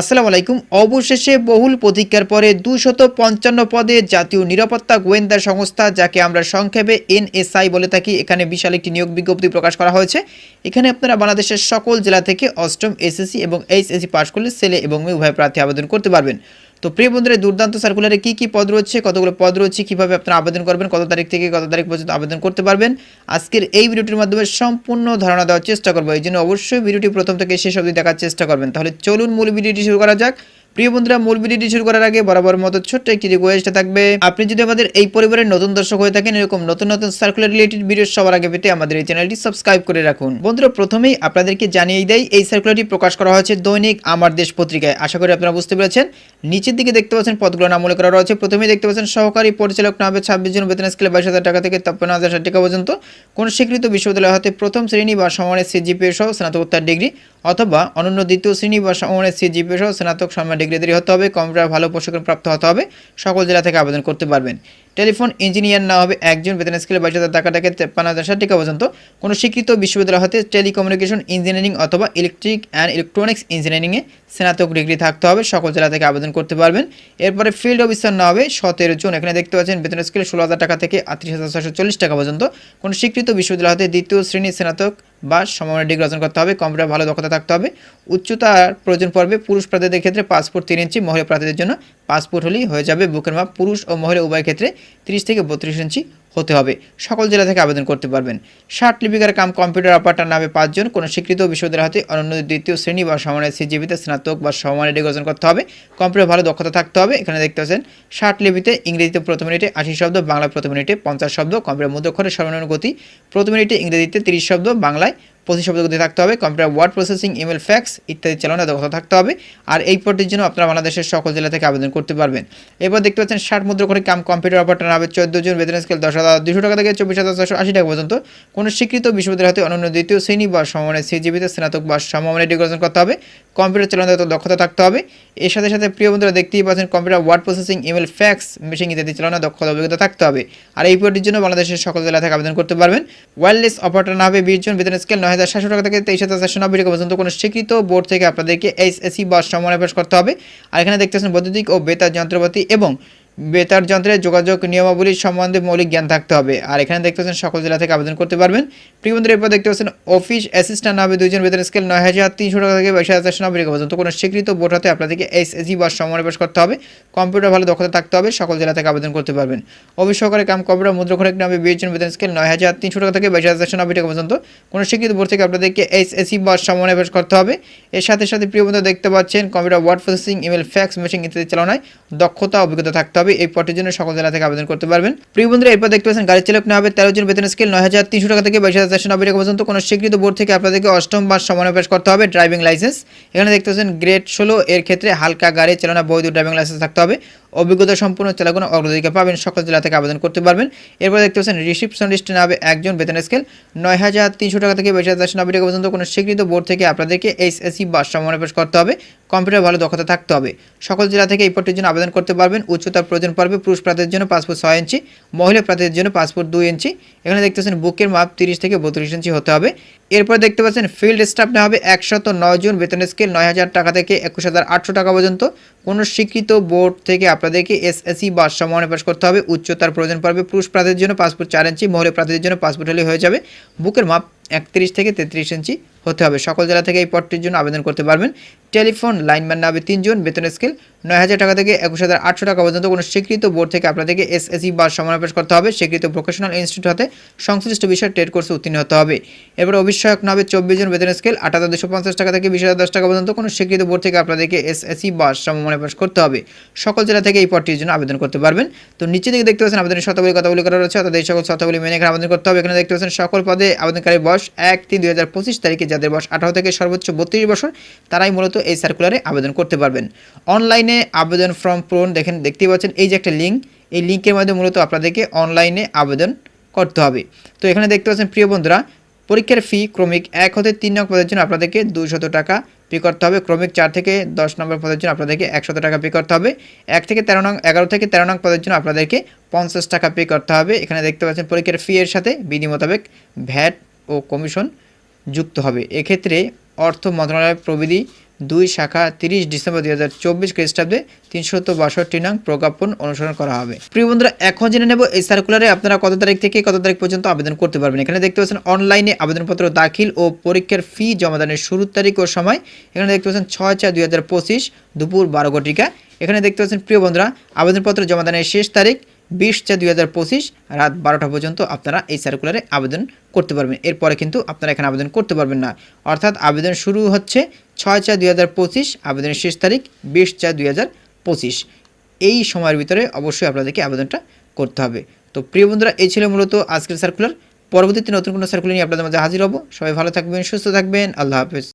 আসসালামু আলাইকুম। অবশেষে বহুল প্রতীক্ষার পরে দুশত পঞ্চান্ন পদে জাতীয় নিরাপত্তা গোয়েন্দা সংস্থা, যাকে আমরা সংক্ষেপে এনএসআই বলে থাকি, এখানে বিশাল একটি নিয়োগ বিজ্ঞপ্তি প্রকাশ করা হয়েছে। এখানে আপনারা বাংলাদেশের সকল জেলা থেকে অষ্টম এসএসসি এবং এইচএসসি পাশ করলে ছেলে এবং মেয়ে উভয় প্রার্থী আবেদন করতে পারবেন। তো প্রিয় বন্ধুরা, দুর্দান্ত সার্কুলারে কী কী পদ রয়েছে, কতগুলো পদ রয়েছে, কীভাবে আপনারা আবেদন করবেন, কত তারিখ থেকে কত তারিখ পর্যন্ত আবেদন করতে পারবেন, আজকের এই ভিডিওটির মাধ্যমে সম্পূর্ণ ধারণা দেওয়ার চেষ্টা করব। এই জন্য অবশ্যই ভিডিওটি প্রথম থেকে শেষ অবধি দেখার চেষ্টা করবেন। তাহলে চলুন মূল ভিডিওটি শুরু করা যাক। প্রিয় বন্ধুরা, মূল ভিডিওটি শুরু করার আগে বরাবর মতো ছোট্ট একটি রিকোয়েস্ট থাকবে। আপনি যদি আমাদের এই পরিবারের নতুন দর্শক হয়ে থাকেন, এরকম নতুন নতুন সার্কুলার রিলেটেড ভিডিও সবার আগে পেতে আমাদের এই চ্যানেলটি সাবস্ক্রাইব করে রাখুন। বন্ধুরা, প্রথমেই আপনাদেরকে জানিয়ে দেয় এই সার্কুলারটি প্রকাশ করা হয়েছে দৈনিক আমার দেশ পত্রিকায়। আশা করি আপনারা বুঝতে পেরেছেন। নিচের দিকে দেখতে পাচ্ছেন পদগুলো নাম উল্লেখ করা রয়েছে প্রথমেই দেখতে পাচ্ছেন সহকারী পরিচালক না হবে ছাব্বিশ জন বেতন স্কেলে বাইশ হাজার টাকা থেকে তেপ্পান্ন হাজার ষাট টাকা পর্যন্ত। কোন স্বীকৃত বিশ্ববিদ্যালয় হতে প্রথম শ্রেণি বা সমানের সিজিপিএ সহ স্নাতকোত্তর ডিগ্রি অথবা অনন্য দ্বিতীয় শ্রেণি বা সমানের সিজিপিএ সহ স্নাতক সম্মান ডিগ্রিধারী হতে হবে, কম্পিউটার ভালো প্রশিক্ষণ প্রাপ্ত হতে হবে, সকল জেলা থেকে আবেদন করতে পারবেন। টেলিফোন ইঞ্জিনিয়ার না হবে একজন, বেতন স্কেলে বাইশ হাজার টাকা থেকে তেপ্পান্ন হাজার, ষাট টাকা পর্যন্ত। কোনো স্বীকৃত বিশ্ববিদ্যালয় হতে টেলিকমিউনিকেশন ইঞ্জিনিয়ারিং অথবা ইলেকট্রিক অ্যান্ড ইলেকট্রনিক্স ইঞ্জিনিয়ারিংয়ে স্নাতক ডিগ্রি থাকতে হবে, সকল জেলা থেকে আবেদন করতে পারবেন। এরপরে ফিল্ড অফিসার না হবে, সতেরো জন, এখানে দেখতে পাচ্ছেন বেতন, স্কেলে ষোলো হাজার টাকা থেকে আটত্রিশ হাজার ছশো চল্লিশ টাকা পর্যন্ত। কোনো স্বীকৃত বিশ্ববিদ্যালয় হতে দ্বিতীয় শ্রেণির স্নাতক বা সমমানের ডিগ্রি অর্জন করতে হবে কম্পিউটার ভালো দক্ষতা থাকতে হবে। উচ্চতার প্রয়োজন পড়বে পুরুষ প্রার্থীদের ক্ষেত্রে পাসপোর্ট তিন ইঞ্চি, মহিলা প্রার্থীদের জন্য পাসপোর্ট হলেই হয়ে যাবে বুকের মাপ। পুরুষ ও মহিলা উভয় ক্ষেত্রে তিরিশ থেকে বত্রিশ ইঞ্চি। হতে হবে। সকল জেলা থেকে আবেদন করতে পারবেন। ষাট লিপিকার কাম কম্পিউটার অপারেটর নামে পাঁচজন, কোনো স্বীকৃত বিশ্ববিদ্যালয় হাতে অনন্য দ্বিতীয় শ্রেণি বা সমানের সিজিবিতে স্নাতক বা সমানের ডিগ্রি করতে হবে। কম্পিউটার ভালো দক্ষতা থাকতে হবে। এখানে দেখতে পাচ্ছেন, ষাট লিপিতে ইংরেজিতে প্রথম মিনিটে আশি শব্দ বাংলা প্রথম মিনিটে পঞ্চাশ শব্দ, কম্পিউটার মধ্যক্ষরে সর্বনিম্ন গতি, প্রথম মিনিটে ইংরেজিতে তিরিশ শব্দ, বাংলায় পঁচিশ থাকতে হবে? Computer word processing email fax ইত্যাদি চালানো দক্ষতা থাকতে হবে। আর এই পদটির জন্য আপনারা বাংলাদেশের সকল জেলা থেকে আবেদন করতে পারবেন। এরপর দেখতে পাচ্ছেন, ষাট মুদ্রা করে কাম কম্পিউটার অপারেটর হবে চোদ্দ জন বেতন স্কেল দশ হাজার দুশো টাকা থেকে চব্বিশ হাজার ছশো আশি টাকা পর্যন্ত কোনো স্বীকৃত বিশ্ববিদ্যালয় হাতে অনন্য দ্বিতীয় শ্রেণি বা সমমানের সিজিবিতে স্নাতক বা সমমানের ডিগ্রি করতে হবে। কম্পিউটার চালানোর দক্ষতা থাকতে হবে। এর সাথে সাথে প্রিয় বন্ধুরা দেখতেই পাচ্ছেন computer word processing email fax machine ইত্যাদি চালানোর দক্ষতা অভিজ্ঞতা থাকতে হবে। আর এই পদটির জন্য বাংলাদেশের সকল জেলা থেকে আবেদন করতে পারবেন। ওয়্যারলেস অপারেটর হবে বিশ জন বেতন স্কেল নয় হাজার সাতশো টাকা থেকে তেইশ হাজার চারশো নব্বই টাকা পর্যন্ত কোনো স্বীকৃত বোর্ড থেকে আপনাদেরকে এইচএসি বা সমন্বয় করতে হবে। আর এখানে দেখতেছেন বৈদ্যুতিক ও বেতার যন্ত্রপাতি এবং বেতার যন্ত্রের যোগাযোগ নিয়মাবলী সম্বন্ধে মৌলিক জ্ঞান থাকতে হবে। আর এখানে দেখতে পাচ্ছেন সকল জেলা থেকে আবেদন করতে পারবেন। প্রিয় এরপর দেখতে পাচ্ছেন অফিস অ্যাসিস্ট্যান্ট হবে দুইজন বেতন স্কেল নয় হাজার তিনশো টাকা থেকে বাইশ হাজার চারশো নব্বই পর্যন্ত। কোনো স্বীকৃত বোর্ড হাতে আপনাদেরকে এসএসি বা সমন্বয় করতে হবে। কম্পিউটার ভালো দক্ষতা থাকতে হবে, সকল জেলা থেকে আবেদন করতে পারবেন। অফিস সহকারে কাম কম্পিউটার মুদ্রাক্ষরিক নামে বিশ জন বেতন স্কেল নয় হাজার তিনশো টাকা থেকে বাইশ হাজার চারশো টাকা পর্যন্ত। কোনো স্বীকৃত বোর্ড থেকে আপনাদেরকে এস এসএসি বা সমন্বয় করতে হবে। এর সাথে সাথে প্রিয় দেখতে পাচ্ছেন computer word processing email fax machine ইত্যাদি চালানোয় দক্ষতা, অভিজ্ঞতা থাকতে হবে। এই পটের জন্য সকল জেলা থেকে আবেদন করতে পারবেন। প্রিয় বন্ধুরা, এরপর দেখতে পাচ্ছেন গাড়ি চালক না হবে, তেরো জন বেতন স্কেল নয় হাজার তিনশো টাকা থেকে বাইশ হাজার চারশো নব্বই টাকা পর্যন্ত কোনো স্বীকৃত বোর্ড থেকে আপনাদেরকে অষ্টম বা সমানবেশ করতে হবে ড্রাইভিং লাইসেন্স এখানে দেখতে পাচ্ছেন গ্রেড ষোলো, এর ক্ষেত্রে হালকা গাড়ি চালানো, বৈধ ড্রাইভিং লাইসেন্স থাকতে হবে। অভিজ্ঞতা সম্পূর্ণ চালাগুলো অগ্রাধিকার পাবেন, সকল জেলা থেকে আবেদন করতে পারবেন। এরপর দেখতে পাচ্ছেন রিসিপশনিস্ট নামে একজন বেতন স্কেল নয় হাজার তিনশো টাকা থেকে বাইশ হাজার নব্বই টাকা পর্যন্ত কোনো স্বীকৃত বোর্ড থেকে আপনাদেরকে এইচএসি বা সমানবেশ করতে হবে। কম্পিউটার ভালো দক্ষতা থাকতে হবে। সকল জেলা থেকে এই পদটির জন্য আবেদন করতে পারবেন, উচ্চতার প্রয়োজন পড়বে। পুরুষ প্রার্থীদের জন্য পাসপোর্ট ছয় ইঞ্চি, মহিলা প্রার্থীদের জন্য পাসপোর্ট দুই ইঞ্চি। এখানে দেখতে পাচ্ছেন বুকের মাপ তিরিশ থেকে বত্রিশ ইঞ্চি হতে হবে। এরপর দেখতে পাচ্ছেন ফিল্ড স্টাফ নেওয়া হবে একশত নয় জন। বেতন স্কেল নয় হাজার টাকা থেকে একুশ হাজার আটশো টাকা পর্যন্ত। কোনো স্বীকৃত বোর্ড থেকে আপনাদেরকে এসএসসি বা সমানে পাস করতে হবে। উচ্চতার প্রয়োজন পড়বে পুরুষ প্রার্থীদের জন্য পাসপোর্ট চার ইঞ্চি, মহিলা প্রার্থীদের জন্য পাসপোর্ট হলে হয়ে যাবে। বুকের মাপ একত্রিশ থেকে তেত্রিশ ইঞ্চি হতে হবে। সকল জেলা থেকে এই পদটির জন্য আবেদন করতে পারবেন। টেলিফোন লাইনম্যান নামে তিনজন বেতন স্কেল নয় হাজার টাকা থেকে একুশ হাজার আটশো টাকা পর্যন্ত কোনো স্বীকৃত বোর্ড থেকে আপনাদেরকে এসএসসি বা সমাবেশ করতে হবে। স্বীকৃত প্রফেশনাল ইনস্টিটিউট হাতে সংশ্লিষ্ট বিষয়ে ট্রেড কোর্সে উত্তীর্ণ হতে হবে। এবার অভিষয়ক নামে চব্বিশ জন বেতন স্কেল হাজার দুশো পঞ্চাশ টাকা থেকে বিশ হাজার দশ টাকা পর্যন্ত কোনো স্বীকৃত বোর্ড থেকে আপনাদেরকে এসএসসি বা সমমনোপাস করতে হবে। সকল জেলা থেকে এই পদটির জন্য আবেদন করতে পারবেন। তো নিচে দিকে দেখতে পাচ্ছেন আবেদনের শতগুলি কথাগুলি করা রয়েছে, অর্থাৎ এই সকল শতগুলি মেনে এখানে আবেদন করতে হবে। এখানে দেখতে পাচ্ছেন সকল পদে আবেদনকারী বয়স এক তিন দুই হাজার পঁচিশ তারিখে যাদের বয়স আঠারো থেকে সর্বোচ্চ বত্রিশ বছর, তারাই মূলত এই সার্কুলারে আবেদন করতে পারবেন। অনলাইনে আবেদন ফর্ম পূরণ দেখেন, দেখতেই পাচ্ছেন, এই যে একটা লিঙ্ক এই লিঙ্কের মাধ্যমে মূলত আপনাদেরকে অনলাইনে আবেদন করতে হবে। তো এখানে দেখতে পাচ্ছেন, প্রিয় বন্ধুরা পরীক্ষার ফি ক্রমিক এক হতে তিন নং পদের জন্য আপনাদেরকে দুশত টাকা পে করতে হবে। ক্রমিক চার থেকে দশ নম্বর পদের জন্য আপনাদেরকে একশত টাকা পে করতে হবে। এক থেকে তেরো নং, এগারো থেকে তেরো নং পদের জন্য আপনাদেরকে পঞ্চাশ টাকা পে করতে হবে। এখানে দেখতে পাচ্ছেন পরীক্ষার ফি এর সাথে বিধি মোতাবেক ভ্যাট ও কমিশন যুক্ত হবে। এক্ষেত্রে অর্থ মন্ত্রণালয় প্রবিধি দুই শাখা তিরিশ ডিসেম্বর দুই হাজার চব্বিশ খ্রিস্টাব্দে তিনশত বাষট্টি নং প্রজ্ঞাপন অনুসরণ করা হবে। প্রিয় বন্ধুরা, এখন জেনে নেব এই সার্কুলারে আপনারা কত তারিখ থেকে কত তারিখ পর্যন্ত আবেদন করতে পারবেন। এখানে দেখতে পাচ্ছেন অনলাইনে আবেদনপত্র দাখিল ও পরীক্ষার ফি জমাদানের শুরুর তারিখ ও সময়। এখানে দেখতে পাচ্ছেন, ছয় চার দুই হাজার পঁচিশ দুপুর বারো ঘটিকা। এখানে দেখতে পাচ্ছেন, প্রিয় বন্ধুরা, আবেদনপত্র জমাদানের শেষ তারিখ বিশ চার দুই হাজার পঁচিশ রাত বারোটা পর্যন্ত আপনারা এই সার্কুলারে আবেদন করতে পারবেন। এরপরে কিন্তু আপনারা এখানে আবেদন করতে পারবেন না। অর্থাৎ আবেদন শুরু হচ্ছে ছয় চার দুই হাজার পঁচিশ, আবেদনের শেষ তারিখ বিশ চার দুই হাজার পঁচিশ। এই সময়ের ভিতরে অবশ্যই আপনাদেরকে আবেদনটা করতে হবে। তো প্রিয় বন্ধুরা, এই ছিল মূলত আজকের সার্কুলার পরবর্তীতে নতুন কোনো সার্কুলার নিয়ে আপনাদের মাঝে হাজির হব। সবাই ভালো থাকবেন, সুস্থ থাকবেন। আল্লাহ হাফেজ।